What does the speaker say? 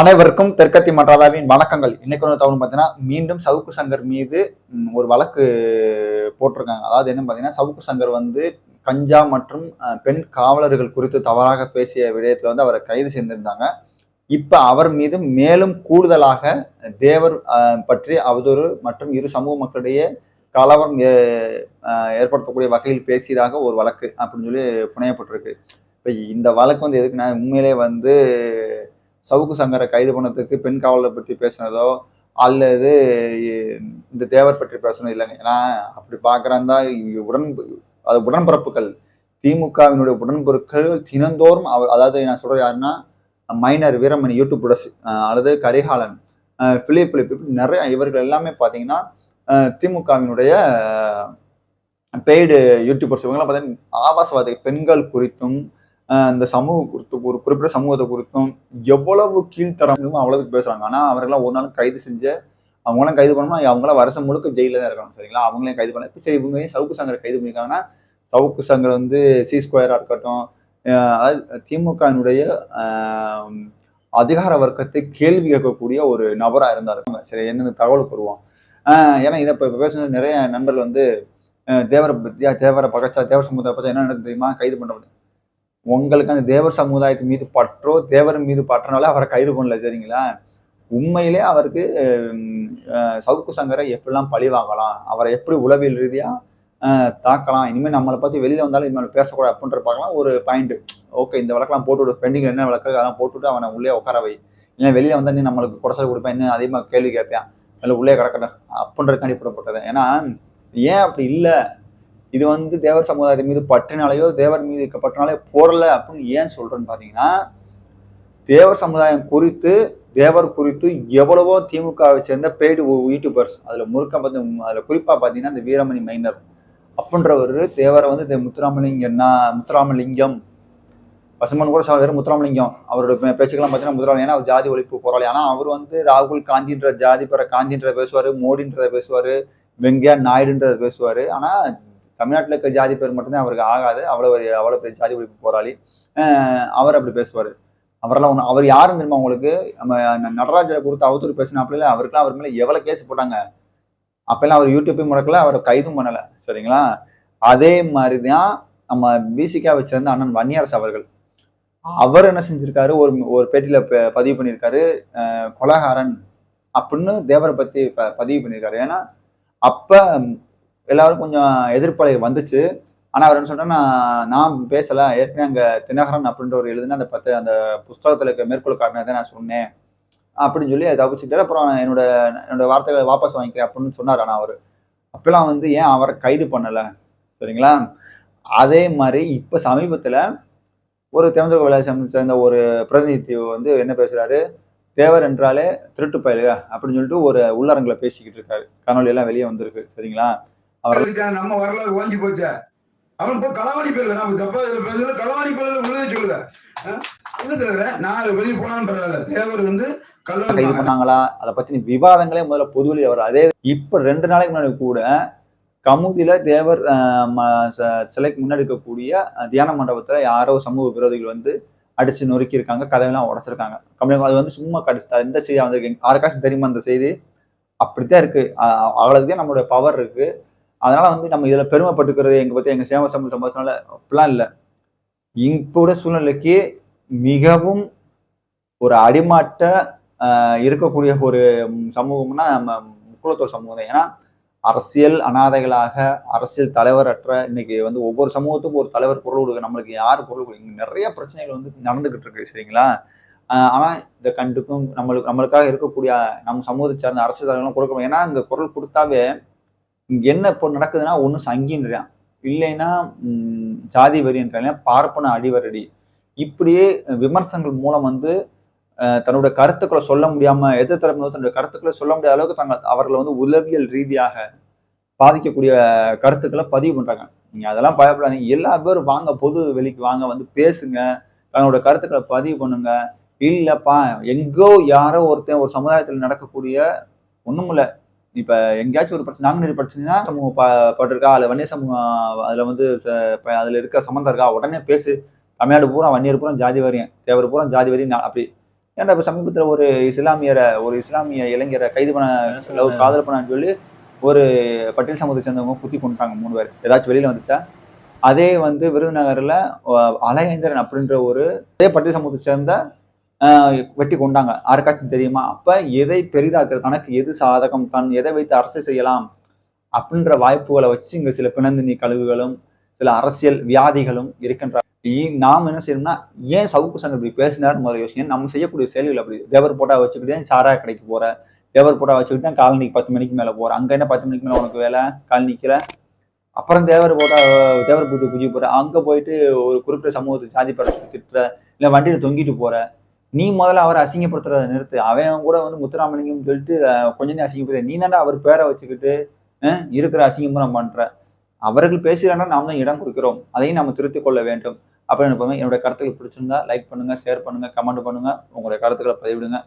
அனைவருக்கும் தெற்கத்தி மன்றாதாவின் வணக்கங்கள். இன்னைக்கு ஒரு தகவல் பார்த்தீங்கன்னா மீண்டும் சவுக்கு சங்கர் மீது ஒரு வழக்கு போட்டிருக்காங்க. அதாவது என்ன பார்த்தீங்கன்னா சவுக்கு சங்கர் வந்து கஞ்சா மற்றும் பெண் காவலர்கள் குறித்து தவறாக பேசிய விடயத்தில் வந்து அவரை கைது செய்திருந்தாங்க. இப்போ அவர் மீது மேலும் கூடுதலாக தேவர் பற்றி அவதூறு மற்றும் இரு சமூக மக்களிடையே கலவரம் ஏ- ஏற்படுத்தக்கூடிய வகையில் பேசியதாக ஒரு வழக்கு அப்படின்னு சொல்லி புனையப்பட்டிருக்கு. இப்போ இந்த வழக்கு வந்து எதுக்குன்னா உண்மையிலே வந்து சவுக்கு சங்கரை கைது பண்ணதுக்கு பெண் காவலை பற்றி பேசுனதோ அல்லது இந்த தேவர் பற்றி பேசணும் இல்லைங்க. ஏன்னா அப்படி பார்க்குறாந்தா உடன் அது உடன்பிறப்புகள் திமுகவினுடைய உடன்பிறப்புகள் தினந்தோறும் அவர் அதாவது நான் சொல்கிறது யாருன்னா மைனர் வீரமணி யூடியூப் அல்லது கரிகாலன் அஹ் பிலிப் பிலிப் இப்படி நிறைய இவர்கள் எல்லாமே பார்த்தீங்கன்னா திமுகவினுடைய பெய்டு யூடியூபர்ஸ் இவங்கெல்லாம் பார்த்தீங்கன்னா ஆபாசவாதி பெண்கள் குறித்தும் இந்த சமூக குறித்து ஒரு குறிப்பிட்ட சமூகத்தை குறித்தும் எவ்வளவு கீழ்த்தரம் அவ்வளவுக்கு பேசுறாங்க. ஆனா அவர்களாம் ஒரு நாள் கைது செஞ்ச அவங்களாம் கைது பண்ணோம்னா அவங்களாம் வருஷம் முழுக்க ஜெயில தான் இருக்கணும் சரிங்களா? அவங்களையும் கைது பண்ண இப்போ சரி இவங்க சவுக்கு சங்கரை கைது பண்ணியிருக்காங்கன்னா சவுக்கு சங்கர் வந்து சி ஸ்கொயரா இருக்கட்டும் அதாவது திமுகவினுடைய அதிகார வர்க்கத்தை கேள்வி கேட்கக்கூடிய ஒரு நபரா இருந்தாரு. சரி என்னென்ன தகவல் கூறுவோம்? ஏன்னா இதை இப்போ பேசுனது நிறைய நண்பர்கள் வந்து தேவர தேவரை பத்தியா தேவரை பகச்சா தேவர் சமூகத்தை பத்தி என்ன நடக்குது தெரியுமா? கைது பண்ண உங்களுக்கு அந்த தேவர் சமுதாயத்து மீது பற்றோ தேவர் மீது பற்றனால அவரை கைது பண்ணல சரிங்களா? உண்மையிலே அவருக்கு சவுக்கு சங்கரை எப்படிலாம் பழி வாங்கலாம் அவரை எப்படி உளவியல் ரீதியாக தாக்கலாம் இனிமேல் நம்மளை பற்றி வெளியில் வந்தாலும் இனிமேல் பேசக்கூடாது அப்படின்ற பார்க்கலாம். ஒரு பாயிண்ட் ஓகே இந்த வழக்கெல்லாம் போட்டு விடு பெண்டிங் என்ன வழக்கு அதெல்லாம் போட்டுவிட்டு அவனை உள்ளே உட்கார வை. இல்லை வெளியே வந்தால் நீ நம்மளுக்கு குடசல் கொடுப்பேன் இன்னும் அதிகமாக கேள்வி கேட்பேன். இல்லை உள்ளே கிடக்கட்டும் அப்படின்றதுக்காண்டி போடப்பட்டது. ஏன்னா ஏன் அப்படி இல்லை? இது வந்து தேவர் சமுதாயத்தின் மீது பற்றினாலேயோ தேவர் மீது பற்றினாலே போடல அப்படின்னு ஏன் சொல்றேன்னு பார்த்தீங்கன்னா தேவர் சமுதாயம் குறித்து தேவர் குறித்து எவ்வளவோ திமுகவை சேர்ந்த பெய்டு யூடியூபர்ஸ் அதில் முறுக்க பார்த்து அதில் குறிப்பாக பார்த்தீங்கன்னா இந்த வீரமணி மைனர் அப்படின்றவர் தேவரை வந்து இந்த முத்துராமலிங்கம்னா முத்துராமலிங்கம் பசுமன் கூட சொல்ல முத்துராமலிங்கம் அவரோட பேச்சுக்கெல்லாம் பார்த்தீங்கன்னா முத்துராமலிங்கம் ஏன்னா அவர் ஜாதி ஒழிப்பு போராளி. ஆனால் அவர் வந்து ராகுல் காந்தின்ற ஜாதி பெற காந்தின்றத பேசுவார் மோடின்றத பேசுவார் வெங்கையா நாயுடுன்றத பேசுவார். ஆனால் தமிழ்நாட்டில் இருக்க ஜாதி பேர் மட்டும்தான் அவருக்கு ஆகாது. அவ்வளோ ஒரு அவ்வளோ பெரிய ஜாதி ஒழிப்பு போராளி. அஹ் அவர் அப்படி பேசுவார். அவரெல்லாம் ஒன்று அவர் யாருன்னு தெரியுமா உங்களுக்கு? நம்ம நடராஜரை கொடுத்து அவதூறு பேசினாப்புல அவருக்குலாம் அவர் மேலே எவ்வளோ கேஸ் போட்டாங்க? அப்போல்லாம் அவர் யூடியூப்பையும் முடக்கல அவரை கைதும் பண்ணலை. சரிங்களா? அதே மாதிரி தான் நம்ம பிசிகா வச்சிருந்த அண்ணன் வன்னியரசு அவர்கள். அவர் என்ன செஞ்சிருக்காரு? ஒரு ஒரு பேட்டியில பதிவு பண்ணியிருக்காரு. அஹ் கொலகாரன் அப்படின்னு தேவரை பத்தி ப- பதிவு பண்ணியிருக்காரு. ஏன்னா அப்ப எல்லாரும் கொஞ்சம் எதிர்ப்பலை வந்துச்சு. ஆனால் அவர் என்ன சொல்றா நான் நான் பேசல. ஏற்கனவே அங்கே தினகரன் அப்படின்ற ஒரு எழுதுனா அந்த பத்து அந்த புஸ்தகத்துல இருக்க மேற்கோள் காட்டினதை நான் சொன்னேன். அப்படின்னு சொல்லி அதை தப்பிச்சுட்டு அப்புறம் என்னோட என்னோட வார்த்தைகளை வாபஸ் வாங்கிக்கிறேன் அப்படின்னு சொன்னார் ஆனால் அவர். அப்பெல்லாம் வந்து ஏன் அவரை கைது பண்ணலை? சரிங்களா? அதே மாதிரி இப்போ சமீபத்தில் ஒரு தேமுதிக விளையாட்டு சேர்ந்த ஒரு பிரதிநிதி வந்து என்ன பேசுறாரு? தேவர் என்றாலே திருட்டு பயலுக அப்படின்னு சொல்லிட்டு ஒரு உள்ளரங்கில் பேசிக்கிட்டு இருக்காரு. காணொலி எல்லாம் வெளியே வந்திருக்கு. சரிங்களா? அதுக்கான நம்ம வரலாறு ஓஞ்சி போச்சே? அவன் போய் களவாணி பேர்ல நம்ம தப்பா பேசல களவாணி சொல்லுத? இல்ல தவிர? நான் வெளியே போனான்னு பரவாயில்ல. தேவர் வந்து கல்லூரி பண்ணாங்களா? அதை பத்தி விவாதங்களே முதல்ல பொதுவெளி அவர் அதே இப்ப ரெண்டு நாளைக்கு முன்னாடி கூட கமுதியில தேவர் சிலைக்கு முன்னாடி இருக்கக்கூடிய அஹ், தியான மண்டபத்துல யாரோ சமூக விரோதிகள் வந்து அடிச்சு நொறுக்கி இருக்காங்க கதவெல்லாம் உடைச்சிருக்காங்க. கம்பெனி அது வந்து சும்மா கடிச்சு எந்த செய்தி வந்திருக்கு? யாருக்காச்சும் தெரியுமா அந்த செய்தி? அப்படித்தான் இருக்கு. அவ்வளவுதான் நம்மளுடைய பவர் இருக்கு. அதனால வந்து நம்ம இதில் பெருமைப்பட்டுக்கிறது எங்க பற்றி எங்கள் சேவை சமூக சம்பாதிச்சனால அப்படிலாம் இல்லை. இப்போ உள்ள சூழ்நிலைக்கு மிகவும் ஒரு அடிமாட்ட இருக்கக்கூடிய ஒரு சமூகம்னா நம்ம முக்குலத்தோர் சமூகம் தான். ஏன்னா அரசியல் அனாதைகளாக அரசியல் தலைவரற்ற இன்னைக்கு வந்து ஒவ்வொரு சமூகத்துக்கும் ஒரு தலைவர் குரல் கொடுக்க நம்மளுக்கு யார் குரல் கொடுக்க நிறைய பிரச்சனைகள் வந்து நடந்துகிட்டு இருக்கு சரிங்களா? ஆனால் இதை கண்டுக்கும் நம்மளுக்கு நம்மளுக்காக இருக்கக்கூடிய நம்ம சமூகத்தை சார்ந்த அரசியல் தலைவர்களும் கொடுக்கணும் ஏன்னா இங்க குரல் கொடுத்தாவே இங்க என்ன இப்போ நடக்குதுன்னா ஒண்ணு சங்கின்றான் இல்லைன்னா ஜாதி வரின்றான் பார்ப்பன அடிவரடி. இப்படியே விமர்சனங்கள் மூலம் வந்து தன்னுடைய கருத்துக்களை சொல்ல முடியாம எதிர் தரப்பு தன்னுடைய கருத்துக்களை சொல்ல முடியாத அளவுக்கு தங்கள் அவர்களை வந்து உளவியல் ரீதியாக பாதிக்கக்கூடிய கருத்துக்களை பதிவு பண்றாங்க. நீங்க அதெல்லாம் பயப்படாதீங்க. எல்லா பேரும் வாங்க பொது வெளிக்கு வாங்க வந்து பேசுங்க. தன்னோட கருத்துக்களை பதிவு பண்ணுங்க. இல்லப்பா எங்கோ யாரோ ஒருத்தன் ஒரு சமுதாயத்தில் நடக்கக்கூடிய ஒன்றுமில்லை இப்ப எங்கேயாச்சும் ஒரு பிரச்சனை நாங்குநேரி பிரச்சனைனா சமூகம் பட்டிருக்கா அதுல வன்னிய சமூகம் அதுல வந்து அதுல இருக்க சம்மந்தம் இருக்கா உடனே பேசு. தமிழ்நாடு பூரா வன்னியர் பூரா ஜாதி வரியம் தேவர் பூரா ஜாதி வரியம் அப்படி. ஏன்டா இப்ப சமீபத்துல ஒரு இஸ்லாமியரை ஒரு இஸ்லாமிய இளைஞரை கைது பண்ண காதல் பண்ணான்னு சொல்லி ஒரு பட்டியல் சமூகத்தை சேர்ந்தவங்க குத்தி கொண்டுட்டாங்க மூணு பேர். ஏதாச்சும் வெளியில வந்துட்டா அதே வந்து விருதுநகர்ல அஹ், அழகேந்திரன் அப்படின்ற ஒரு அதே பட்டியல் சமூகத்தை சேர்ந்த வெட்டி கொண்டாங்க. யாருக்காச்சும் தெரியுமா? அப்போ எதை பெரிதாக்குறது? தனக்கு எது சாதகம்? தன் எதை வைத்து அரசு செய்யலாம்? அப்படின்ற வாய்ப்புகளை வச்சு இங்கே சில பிணந்தினி கழுகுகளும் சில அரசியல் வியாதிகளும் இருக்கின்ற நாம் என்ன செய்யணும்னா ஏன் சவுக்கு சங்கர் இப்படி பேசினார்? முதல் யோசனை நம்ம செய்யக்கூடிய செயல்கள் அப்படி. தேவர் போட்டா வச்சுக்கிட்டேன் சாரா கடைக்கு போற. தேவர் போட்டா வச்சுக்கிட்டு காலனிக்கு பத்து மணிக்கு மேலே போற. அங்கே என்ன பத்து மணிக்கு மேலே உனக்கு வேலை? காலனிக்கில் அப்புறம் தேவர் போட்டா தேவர் பூஜை பூஜை போற. அங்கே போயிட்டு ஒரு குறிப்பிட்ட சமூகத்துக்கு சாதி படத்தை திட்டுற. இல்லை வண்டியில் தொங்கிட்டு போற. நீ முதல்ல அவரை அசிங்கப்படுத்துறத நிறுத்து. அவன் கூட வந்து முத்துராமலிங்கம் சொல்லிட்டு கொஞ்சம் அசிங்கப்படுத்த. நீ தாண்டா அவர் பேரை வச்சுக்கிட்டு இருக்கிற அசிங்கமும் பண்ற. அவர்கள் பேசுகிறாங்கன்னா நாம் தான் இடம் கொடுக்கிறோம். அதையும் நம்ம திருத்திக் கொள்ள வேண்டும். அப்படின்னு நினைப்போம் என்னோட கருத்துக்கள் பிடிச்சிருந்தா லைக் பண்ணுங்க ஷேர் பண்ணுங்க கமெண்ட் பண்ணுங்க. உங்களுடைய கருத்துக்களை பதிவிடுங்க.